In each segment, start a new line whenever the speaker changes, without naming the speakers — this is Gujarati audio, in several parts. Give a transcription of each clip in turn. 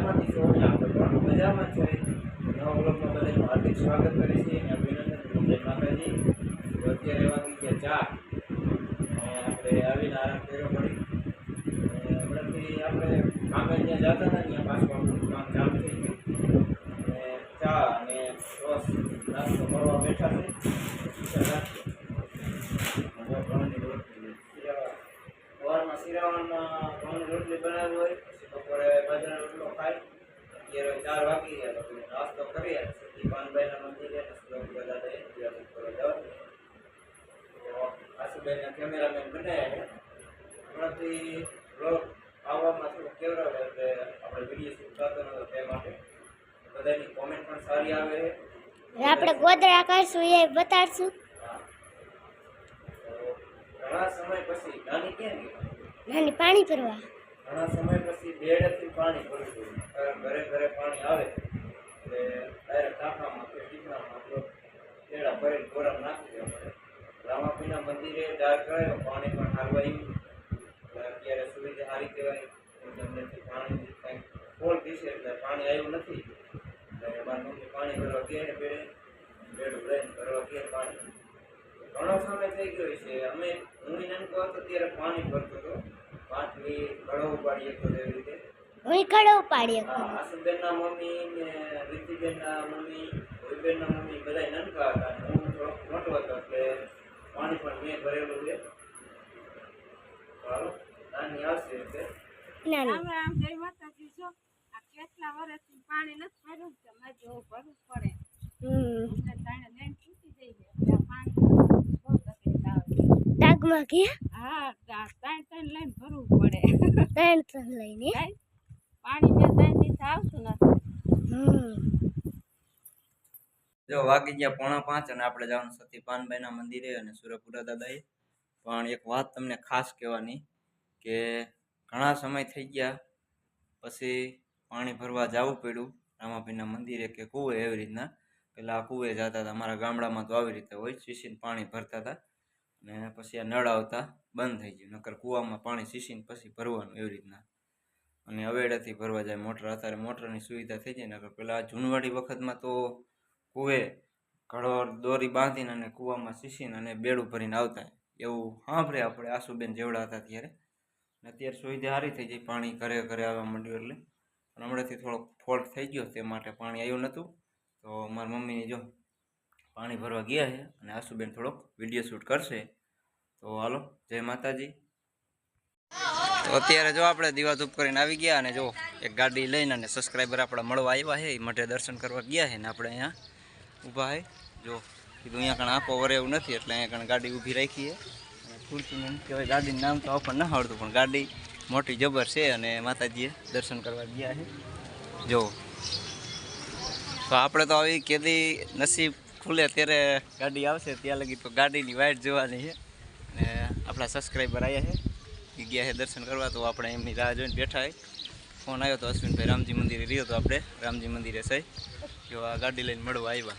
બજારમાંથી છો આપણે પણ બજારમાં છો? નવા બ્લોકમાં બધાનું હાર્દિક સ્વાગત કરીએ છીએ અને અભિનંદન જય માતાજી. અત્યારે વાગી ગયા ચાર. આપણે આવીને આરામ કર્યો પડી. હમણાંથી આપણે કામે જ્યાં જતા હતા, ત્યાં પાછું વાગી ગયા તો પછી નાસ્તો કરીએ સતી પાનભાઈના મંદિરે અને સુરભ દાદાએ પૂજા કરવા જવાનું તો આશુભાઈના કેમેરામેન બનાવ્યા છે હમણાંથી બ્લોગ આવવામાં થોડું કેવરાવે એટલે આપણે વીડિયો શૂટ થતો નતો તે માટે બધાની કોમેન્ટ પણ સારી આવે છે
અને આપણે ગોદરા કરશું એ બતાડશું
હા તો ઘણા સમય પછી નાની ક્યાં ગઈ
નાની પાણી ભરવા
ઘણા સમય પછી બેડેથી પાણી ભરવું જોઈએ કારણ ઘરે ઘરે પાણી આવે. એટલે ડાયરેક્ટ ટાંકામાં કે ટીપણામાં આપણો કેળા ભરીને ગોળામાં નાખી દેવા રામાપીના મંદિરે ડાર કરાયો, પાણી પણ એટલે અત્યારે સુવિધા સારી કહેવાય. નથી પાણી કંઈક ફોલ થશે એટલે પાણી આવ્યું નથી. એટલે મારી પાણી ભરવા ગયા બેડે. બેડું લઈને ભરવા પાણી. ઘણો સમય થઈ ગયો છે. અમે હું નાનકો હતો ત્યારે પાણી ભરતો હતો. પાટલી ઘડો ઉપાડીએ તો એવી રીતે.
હું ખડો
હા, આશુબેનના મમ્મી ને રીતિબેનના મમ્મી ભોઈબેનના મમ્મી બધા નાનકા હતા. હું થોડોક મોટો હતો એટલે પાણી પણ મેં ભરેલું છે. સારું નાની આવશે એટલે.
નાની.
રામ જય માતાજી જો આ કેટલા વર્ષથી પાણી નથી ભર્યું તમારે મારે જેવું ભરવું પડે.
હમ.
તાણે લઈને તૂટી જઈ છે પાણી બહુ તકલીફ આવે
ડાગમાં ગયા?
હા ત્રણ ત્રણ લાઈન ભરવું પડે.
ત્રણ ત્રણ લઈને?
પાણી બે ત્રણ દિવસ આવતું નથી
જો વાગી ગયા પોણા પાંચ અને આપણે જવાનું સતી પાનભાઈના મંદિરે અને સુરપુરા દાદાએ. પણ એક વાત તમને ખાસ કહેવાની કે ઘણા સમય થઈ ગયા પછી પાણી ભરવા જવું પડ્યું રામાભાઈના મંદિરે કે કૂવે એવી રીતના. પેલા કૂવે જતા હતા અમારા ગામડામાં તો આવી રીતે હોય શીશીને પાણી ભરતા હતા. અને પછી આ નળ આવતા બંધ થઈ ગયું નકર કૂવામાં પાણી શીશીને પછી ભરવાનું એવી રીતના. અને અવેડાથી ભરવા જાય. મોટર અત્યારે મોટરની સુવિધા થઈ જાય ને પેલા જૂનવાડી વખતમાં તો કૂવે ઘડો દોરી બાંધીને અને કૂવામાં શીશીને અને બેડું ભરીને આવતા. એવું સાંભળે આપણે આસુબેન જેવડા હતા ત્યારે. અને અત્યારે સુવિધા સારી થઈ ગઈ. પાણી ઘરે ઘરે આવવા માંડ્યું એટલે. પણ હમણાંથી થોડોક ફોલ્ટ થઈ ગયો તે માટે પાણી આવ્યું નહોતું. તો મારી મમ્મીને જો પાણી ભરવા ગયા છે. અને આસુબેન થોડોક વીડિયો શૂટ કરશે. તો હાલો, જય માતાજી. તો અત્યારે જો આપણે દીવા ધૂપ કરીને આવી ગયા અને જો એક ગાડી લઈને અને સબસ્ક્રાઈબર આપણા મળવા આવ્યા છે એ માટે દર્શન કરવા ગયા છે ને આપણે અહીંયા ઊભા છે. જો, કીધું અહીંયા કણ આપો વરે એવું નથી, એટલે અહીંયા કણ ગાડી ઊભી રાખી છે. અને ફોર્ચ્યુનર કહેવાય, ગાડીનું નામ તો આપણને ન આવડતું, પણ ગાડી મોટી જબર છે અને માતાજીએ દર્શન કરવા ગયા છે. જો. તો આપણે તો આવી કેદી નસીબ ખુલે ત્યારે ગાડી આવશે, ત્યાં લગી તો ગાડીની વાઇટ જોવાની છે. અને આપણા સબસ્ક્રાઈબર આવ્યા છે. ગયા છે દર્શન કરવા, તો આપણે એમની રાહ જોઈને બેઠા ફોન આવ્યો તો અશ્વિનભાઈ રામજી મંદિરે રહ્યો તો આપણે. રામજી મંદિરે સહી જો આ ગાડી લઈને મળવા આવ્યા.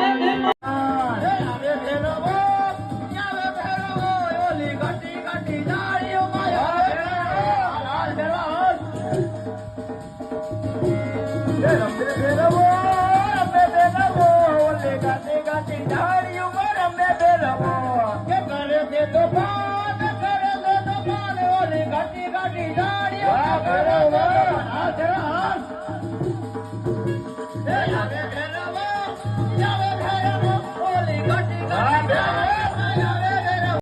来了，我们。